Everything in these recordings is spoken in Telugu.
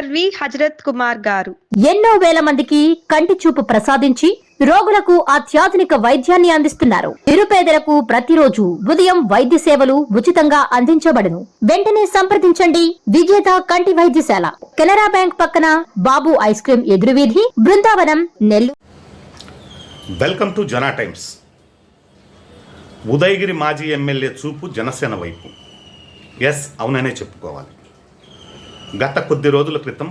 ఎల్వి హజరత్ కుమార్ గారు. ఎన్నో వేల మందికి కంటి చూపు ప్రసాదించి రోగులకు అత్యాధునిక వైద్యాన్ని అందిస్తున్నారు. నిరుపేదలకు ప్రతిరోజు ఉదయం వైద్య సేవలు ఉచితంగా అందించబడును. వెంటనే సంప్రదించండి. విజేత కంటి వైద్యశాల. కెనరా బ్యాంక్ పక్కన Babu ice cream ఎదురువీధి Brindavanam Nellore. Welcome to Jana times. Udayagiri మాజీ ఎమ్మెల్యే చూపు జనసేన వైపు. ఎస్ అవుననే చెప్పుకోవాలి. గత కొద్ది రోజుల క్రితం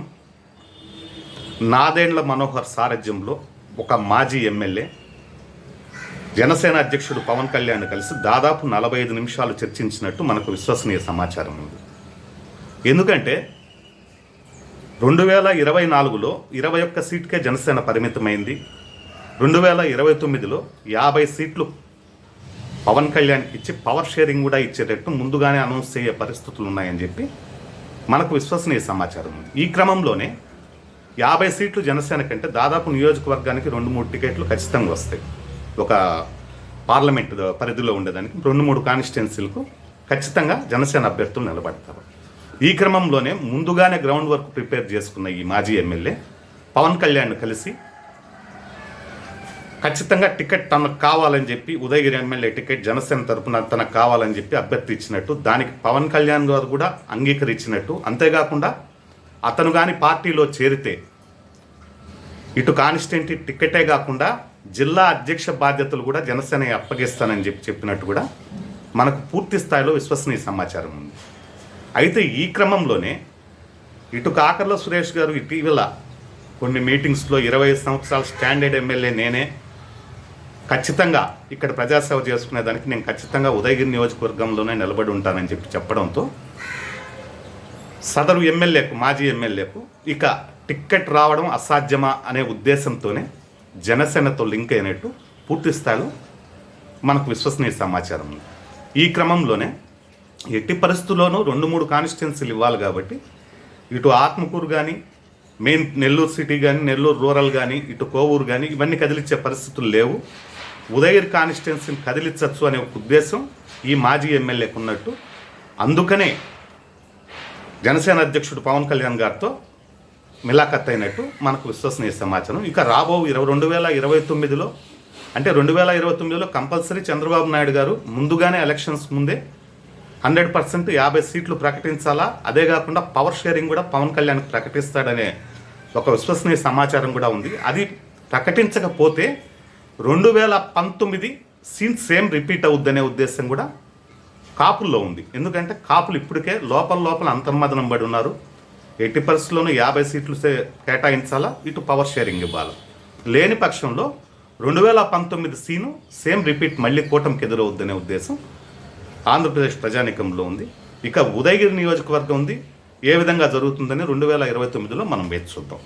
నాదేండ్ల మనోహర్ సారథ్యంలో ఒక మాజీ ఎమ్మెల్యే జనసేన అధ్యక్షుడు పవన్ కళ్యాణ్ కలిసి దాదాపు నలభై ఐదు నిమిషాలు చర్చించినట్టు మనకు విశ్వసనీయ సమాచారం ఉంది. ఎందుకంటే రెండు వేల ఇరవై నాలుగులో ఇరవై ఒక్క సీట్కే జనసేన పరిమితమైంది. రెండు వేల ఇరవై తొమ్మిదిలో యాభై సీట్లు పవన్ కళ్యాణ్కి ఇచ్చి పవర్ షేరింగ్ కూడా ఇచ్చేటట్టు ముందుగానే అనౌన్స్ చేయ పరిస్థితులు ఉన్నాయని చెప్పి మనకు విశ్వసనీయ సమాచారం ఉంది. ఈ క్రమంలోనే యాభై సీట్లు జనసేన కంటే దాదాపు నియోజకవర్గానికి రెండు మూడు టికెట్లు ఖచ్చితంగా వస్తాయి. ఒక పార్లమెంట్ పరిధిలో ఉండేదానికి రెండు మూడు కాన్స్టిట్యున్సీలకు ఖచ్చితంగా జనసేన అభ్యర్థులు నిలబడతారు. ఈ క్రమంలోనే ముందుగానే గ్రౌండ్ వర్క్ ప్రిపేర్ చేసుకున్న ఈ మాజీ ఎమ్మెల్యే పవన్ కళ్యాణ్ కలిసి ఖచ్చితంగా టికెట్ తనకు కావాలని చెప్పి ఉదయగిరి ఎమ్మెల్యే టికెట్ జనసేన తరపున తనకు కావాలని చెప్పి అభ్యర్థి ఇచ్చినట్టు దానికి పవన్ కళ్యాణ్ గారు కూడా అంగీకరించినట్టు. అంతేకాకుండా అతను కానీ పార్టీలో చేరితే ఇటు కానిస్టెంట్ టికెటే కాకుండా జిల్లా అధ్యక్ష బాధ్యతలు కూడా జనసేన అప్పగిస్తానని చెప్పి చెప్పినట్టు కూడా మనకు పూర్తి స్థాయిలో విశ్వసనీయ సమాచారం ఉంది. అయితే ఈ క్రమంలోనే ఇటు కాకర్ల సురేష్ గారు ఇటీవల కొన్ని మీటింగ్స్లో ఇరవై సంవత్సరాల స్టాండర్డ్ ఎమ్మెల్యే నేనే ఖచ్చితంగా ఇక్కడ ప్రజాసేవ చేసుకునేదానికి నేను ఖచ్చితంగా ఉదయగిరి నియోజకవర్గంలోనే నిలబడి ఉంటానని చెప్పి చెప్పడంతో సదరు ఎమ్మెల్యేకు మాజీ ఎమ్మెల్యేకు ఇక టిక్కెట్ రావడం అసాధ్యమా అనే ఉద్దేశంతోనే జనసేనతో లింక్ అయినట్టు పూర్తి స్థాయిలో మనకు విశ్వసనీయ సమాచారం ఉంది. ఈ క్రమంలోనే ఎట్టి పరిస్థితుల్లోనూ రెండు మూడు కాన్స్టిట్యున్సీలు ఇవ్వాలి కాబట్టి ఇటు ఆత్మకూరు కానీ మెయిన్ నెల్లూరు సిటీ కానీ నెల్లూరు రూరల్ కానీ ఇటు కోవూరు కానీ ఇవన్నీ కదిలించే పరిస్థితులు లేవు. ఉదయగిరి కాన్స్టిట్యున్సీని కదిలించవచ్చు అనే ఒక ఉద్దేశం ఈ మాజీ ఎమ్మెల్యేకు ఉన్నట్టు. అందుకనే జనసేన అధ్యక్షుడు పవన్ కళ్యాణ్ గారితో మిలాఖత్ అయినట్టు మనకు విశ్వసనీయ సమాచారం. ఇక రాబో ఇరవై రెండు వేల ఇరవై తొమ్మిదిలో అంటే రెండు వేల ఇరవై తొమ్మిదిలో కంపల్సరీ చంద్రబాబు నాయుడు గారు ముందుగానే ఎలక్షన్స్ ముందే హండ్రెడ్ పర్సెంట్ యాభై సీట్లు ప్రకటించాలా? అదే కాకుండా పవర్ షేరింగ్ కూడా పవన్ కళ్యాణ్ ప్రకటిస్తాడనే ఒక విశ్వసనీయ సమాచారం కూడా ఉంది. అది ప్రకటించకపోతే రెండు వేల పంతొమ్మిది సీన్ సేమ్ రిపీట్ అవుద్దనే ఉద్దేశం కూడా కాపుల్లో ఉంది. ఎందుకంటే కాపులు ఇప్పటికే లోపల లోపల అంతర్మదనం పడి ఉన్నారు. ఎట్టి పరిస్థితుల్లోనూ యాభై సీట్లు కేటాయించాలా? ఇటు పవర్ షేరింగ్ ఇవ్వాలి? లేని పక్షంలో రెండు వేల పంతొమ్మిది సీను సేమ్ రిపీట్ మళ్ళీ కూటమికి ఎదురవుద్దనే ఉద్దేశం ఆంధ్రప్రదేశ్ ప్రజానికంలో ఉంది. ఇక ఉదయగిరి నియోజకవర్గం ఉంది. ఏ విధంగా జరుగుతుందని రెండు వేల ఇరవై తొమ్మిదిలో మనం వేచి చూద్దాం.